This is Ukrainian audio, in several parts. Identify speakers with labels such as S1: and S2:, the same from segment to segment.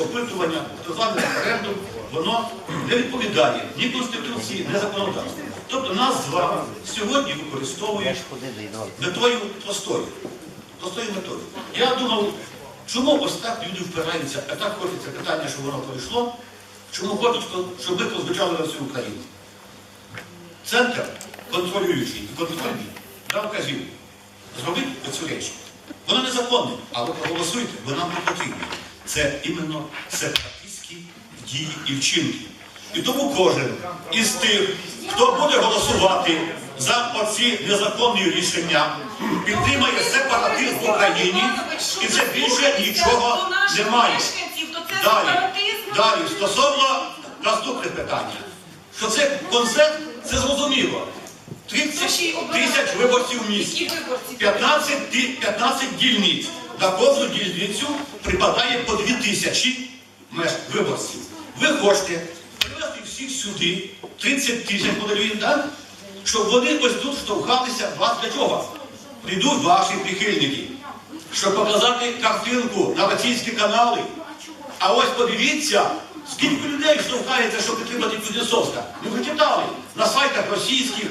S1: опитування, так зване референдум, воно не відповідає ні Конституції, ні законодавству. Тобто нас з вами сьогодні використовують метою простою. Простою метою. Я думав, чому ось так люди впираються, а так хочеться питання, щоб воно пройшло, чому хочуть, щоб ми прозвучали на всю Україну. Центр, контролюючий і контрольний, дав казів, зробіть оцю річ. Вона незаконна, але проголосуйте, бо нам не потрібно. Це іменно сепаратистські дії і вчинки. І тому кожен із тих, хто буде голосувати за оці незаконні рішення, підтримає сепаратизм в Україні, і це більше нічого немає. Далі, далі, стосовно наступне питання. Що це концерт, це зрозуміло. 30 тисяч виборців в місті. 15, 15 дільниць. На кожну дільницю припадає по 2 тисячі виборців. Ви хочете привезти всіх сюди, 30 тисяч моделів, так? Щоб вони ось тут штовхалися вас для чого? Прийдуть ваші прихильники, щоб показати картинку на російські канали. А ось подивіться, скільки людей штовхається, щоб підтримати Кузнєцовська. Ну ви на сайтах російських,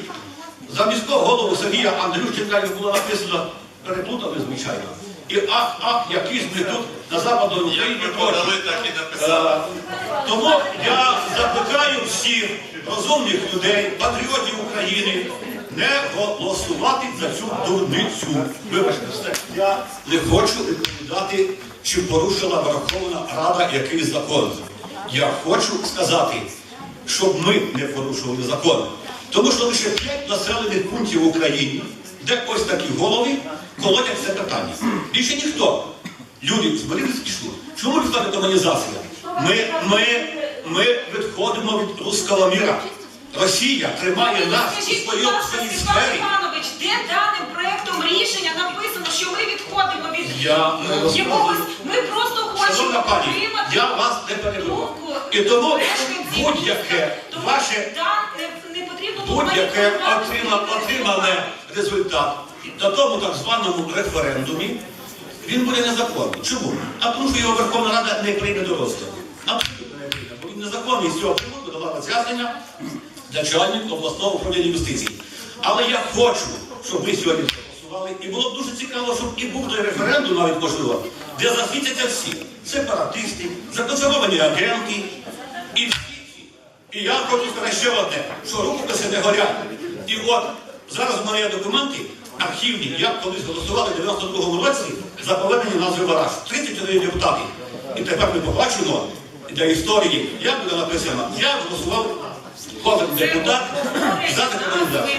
S1: за міського голову Сергія Андрющенка як було написано, переплутали, звичайно. І ах, ах, які ж ми тут на Западній Україні
S2: подали, так і написали.
S1: Е, Тому я закликаю всіх розумних людей, патріотів України, не голосувати за цю дурницю. Вибачте, все. Я не хочу рекомендувати, чи порушила Верховна Рада якийсь закон. Я хочу сказати, щоб ми не порушували закон. Тому що лише п'ять населених пунктів в Україні, де ось такі голови колотять це питання. Більше ніхто. Люди зберігли пішли. Чому пішла декомунізація? Ми, ми, ми відходимо від руського міра. Росія тримає нас у своїй своїй сфері.
S3: Іванович, де даним проектом рішення написано, що ми відходимо від
S1: Я не розумію.
S3: якогось, ми просто хочемо
S1: Шановна пані,
S3: отримати
S1: я вас не перебив.
S3: думку
S1: І тому будь-яке.
S3: Тому
S1: ваше
S3: да, не, не потрібно
S1: будь-яке
S3: маніпулювати
S1: отрима-
S3: своїми
S1: отримане результат на тому так званому референдумі, він буде незаконний. Чому? А тому що його Верховна Рада не прийме до розгляду. Абсолютно не прийме, бо він незаконний з цього приводу дала роз'яснення начальник обласного управління юстиції. Але я хочу, щоб ви сьогодні проголосували, і було б дуже цікаво, щоб і був той референдум навіть можливо, де засвітяться всі сепаратисти, законсервовані агенти і всі. І я хочу сказати ще одне, що рукописи не горять. І от зараз у мене є документи архівні, як колись голосували в 92-му році за повернення назви Вараш. 31 депутати. І тепер ми побачимо для історії, як буде написано, я голосував кожен депутат за рекомендацію.